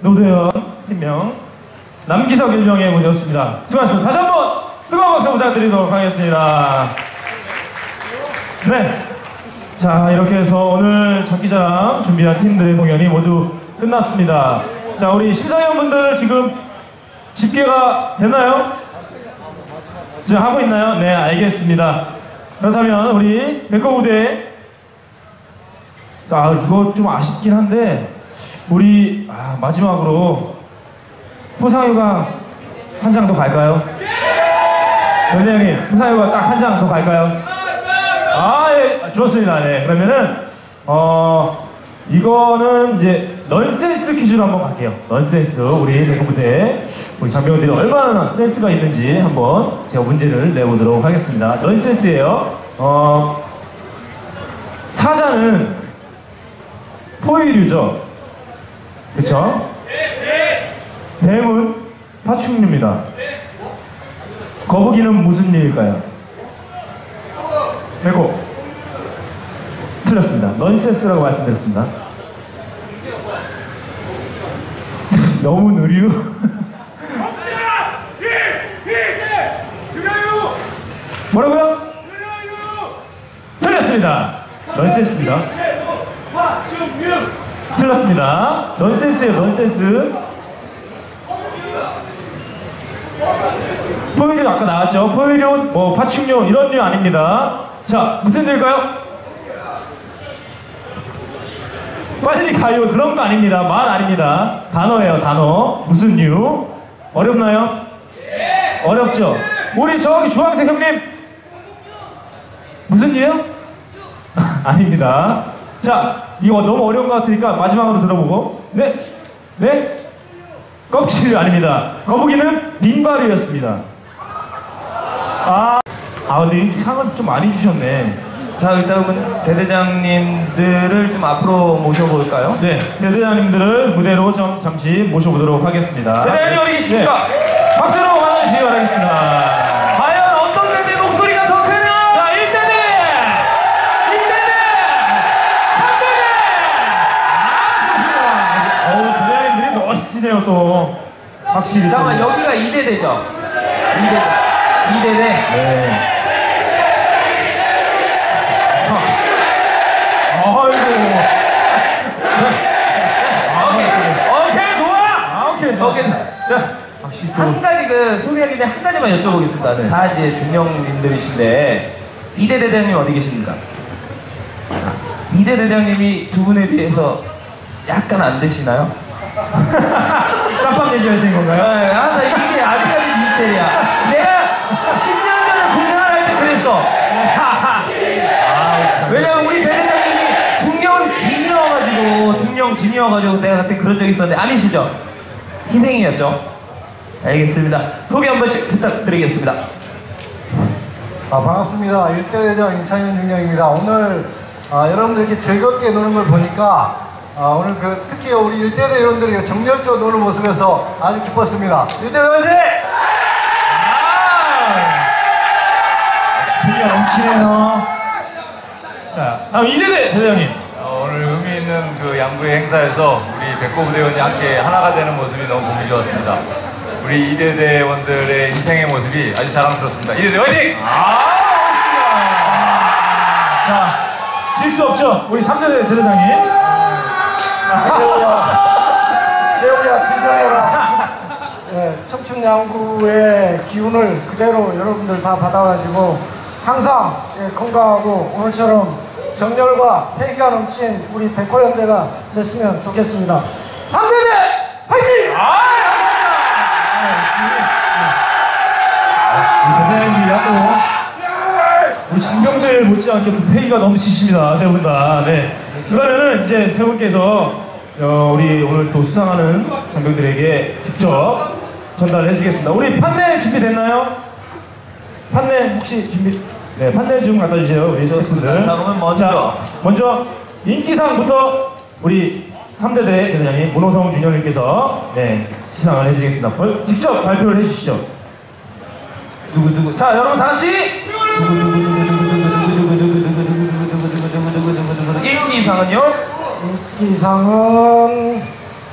노대현 팀명 남기석 일병의 무대였습니다. 수고하셨습니다. 다시 한번 뜨거운 박수 부탁드리도록 하겠습니다. 네. 자, 이렇게 해서 오늘 장기자랑 준비한 팀들의 공연이 모두 끝났습니다. 자, 우리 심사위원분들 지금 집계가 됐나요? 지금 하고 있나요? 네, 알겠습니다. 그렇다면 우리 백거 무대 아, 이거 좀 아쉽긴 한데 우리 아, 마지막으로 포상휴가 한 장 더 갈까요? 연예형님 포상휴가 딱 한 장 더 갈까요? 아, 예, 아, 좋습니다. 네, 그러면은 어 이거는 이제 넌센스 퀴즈로 한번 갈게요. 넌센스 우리 대구 무대 우리 장병들이 얼마나 센스가 있는지 한번 제가 문제를 내보도록 하겠습니다. 넌센스예요. 어 사자는 포유류죠. 그쵸? 뱀은 파충류입니다. 거북이는 무슨 일일까요? 메고 틀렸습니다. 넌센스라고 말씀드렸습니다. 너무 느려. 뭐라고요? 틀렸습니다. 넌센스입니다. 틀렸습니다. 넌센스예요, 넌센스. 포유류 아까 나왔죠? 포유류, 뭐 파충류 이런 류 아닙니다. 자, 무슨 일일까요? 빨리 가요. 그런 거 아닙니다. 말 아닙니다. 단어예요, 단어. 무슨 류? 어렵나요? 어렵죠? 우리 저기 주황색 형님. 무슨 류요? 아닙니다. 자, 이거 너무 어려운 것 같으니까 마지막으로 들어보고. 네? 네? 껍질이 아닙니다. 거북이는 민발이었습니다. 아, 아 근데 이 상을 좀 많이 주셨네. 자 일단은 대대장님들을 좀 앞으로 모셔볼까요? 네, 대대장님들을 무대로 좀 잠시 모셔보도록 하겠습니다. 대대장님 어디 계십니까? 네. 박수로 맞아주시기 바라겠습니다. 확실히. 또. 잠깐만 여기가 2대 대죠? 2대대 2대 대 네. 아이고. 오케이 좋아! 아, 오케이. 좋아. 오케이 자 확실히 또. 한 가지 그 소개하기 전에 한 가지만 여쭤보겠습니다. 네. 다 이제 중령님들이신데 이대 대장님 어디 계십니까? 이대 대장님이 두 분에 비해서 약간 안 되시나요? 짬밥 얘기하신 건가요? 아, 나 이게 아직까지 미스테리야. 내가 10년 전에 군생활 할 때 그랬어. 왜냐면 우리 대대장님이 중령 진이어가지고 중령 진이어가지고 내가 그때 그런 적 있었는데 아니시죠? 희생이었죠? 알겠습니다. 소개 한 번씩 부탁드리겠습니다. 아, 반갑습니다. 일대대장 임창현 중령입니다. 오늘 아, 여러분들 이렇게 즐겁게 노는 걸 보니까 아, 오늘 그 특히 우리 일대대 여러분들이 정열적으로 노는 모습에서 아주 기뻤습니다. 일대대 화이팅! 분위기가 넘치네요. 자, 다음 이대대 대장님. 어, 오늘 의미 있는 그 양구의 행사에서 우리 백호 부대원이 함께 하나가 되는 모습이 너무 보기 좋았습니다. 우리 이대대원들의 희생의 모습이 아주 자랑스럽습니다. 이대대 화이팅! 자, 질 수 없죠. 우리 3대대 대대장님. 예, 청춘양구의 기운을 그대로 여러분들 다 받아가지고 항상 예, 건강하고 오늘처럼 정열과 패기가 넘친 우리 백호연대가 됐으면 좋겠습니다. 3대대 화이팅! 대대장님이 또 우리 장병들 못지않게 또 패기가 넘치십니다. 세 분 다. 네. 그러면은 이제 세 분께서 어, 우리 오늘 또 수상하는 장병들에게 직접 전달해 주겠습니다. 우리 판넬 준비됐나요? 판넬 혹시 준비? 네, 판넬 좀 갖다 주세요. 우리 선수들. 자, 그러면 먼저. 자, 먼저 인기상부터 우리 3대대 대장님 문호성 준영님께서 네, 시상을 해주시겠습니다. 벌- 직접 발표를 해주시죠. 두구두구. 자, 여러분 다 같이. 인기상은요? 인기상은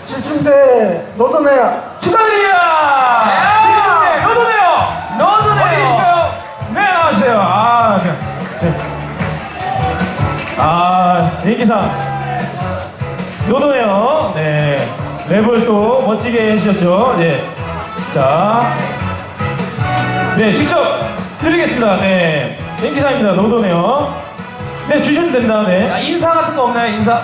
7천 시중대 노도네야. 축하드립니다! 아, 인기상. 노도네요. 네. 랩을 또 멋지게 해주셨죠. 네. 자. 네, 직접 드리겠습니다. 네. 인기상입니다. 노도네요. 네, 주셔도 됩니다. 네. 자, 인사 같은 거 없나요? 인사?